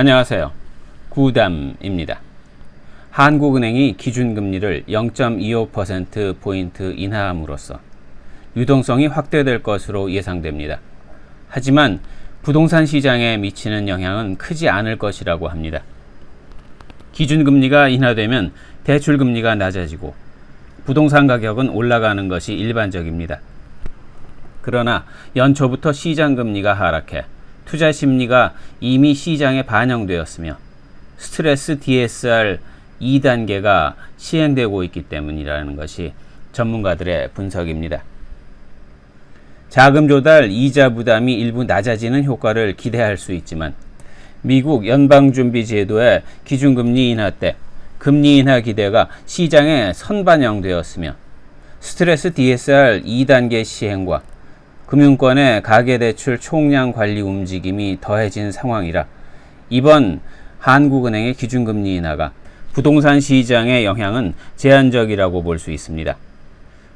안녕하세요. 구담입니다. 한국은행이 기준금리를 0.25%포인트 인하함으로써 유동성이 확대될 것으로 예상됩니다. 하지만 부동산 시장에 미치는 영향은 크지 않을 것이라고 합니다. 기준금리가 인하되면 대출금리가 낮아지고 부동산 가격은 올라가는 것이 일반적입니다. 그러나 연초부터 시장금리가 하락해 투자 심리가 이미 시장에 반영되었으며 스트레스 DSR 2단계가 시행되고 있기 때문이라는 것이 전문가들의 분석입니다. 자금 조달 이자 부담이 일부 낮아지는 효과를 기대할 수 있지만 미국 연방준비제도의 기준금리 인하 때 금리 인하 기대가 시장에 선반영되었으며 스트레스 DSR 2단계 시행과 금융권의 가계대출 총량 관리 움직임이 더해진 상황이라 이번 한국은행의 기준금리 인하가 부동산 시장의 영향은 제한적이라고 볼 수 있습니다.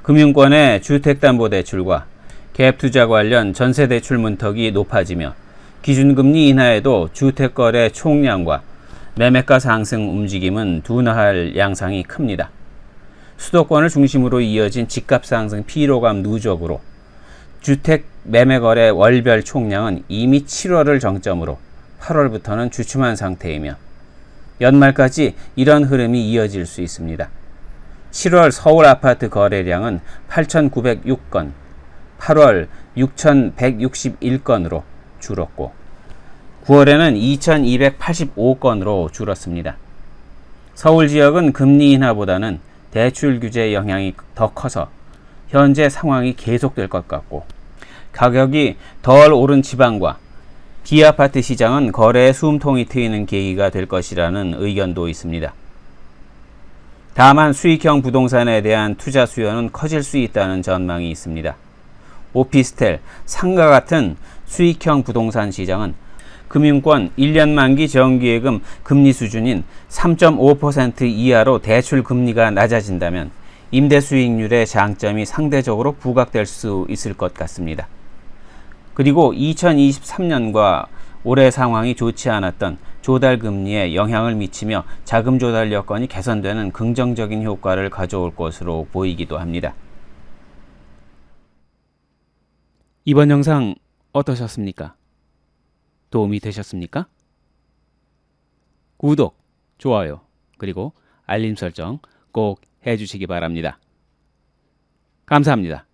금융권의 주택담보대출과 갭투자 관련 전세대출 문턱이 높아지며 기준금리 인하에도 주택거래 총량과 매매가 상승 움직임은 둔화할 양상이 큽니다. 수도권을 중심으로 이어진 집값 상승 피로감 누적으로 주택 매매 거래 월별 총량은 이미 7월을 정점으로 8월부터는 주춤한 상태이며 연말까지 이런 흐름이 이어질 수 있습니다. 7월 서울 아파트 거래량은 8,906건, 8월 6,161건으로 줄었고 9월에는 2,285건으로 줄었습니다. 서울 지역은 금리 인하보다는 대출 규제 영향이 더 커서 현재 상황이 계속될 것 같고 가격이 덜 오른 지방과 D아파트 시장은 거래에 숨통이 트이는 계기가 될 것이라는 의견도 있습니다. 다만 수익형 부동산에 대한 투자 수요는 커질 수 있다는 전망이 있습니다. 오피스텔, 상가 같은 수익형 부동산 시장은 금융권 1년 만기 정기예금 금리 수준인 3.5% 이하로 대출 금리가 낮아진다면 임대 수익률의 장점이 상대적으로 부각될 수 있을 것 같습니다. 그리고 2023년과 올해 상황이 좋지 않았던 조달 금리에 영향을 미치며 자금 조달 여건이 개선되는 긍정적인 효과를 가져올 것으로 보이기도 합니다. 이번 영상 어떠셨습니까? 도움이 되셨습니까? 구독, 좋아요, 그리고 알림 설정 꼭 해주시기 바랍니다. 감사합니다.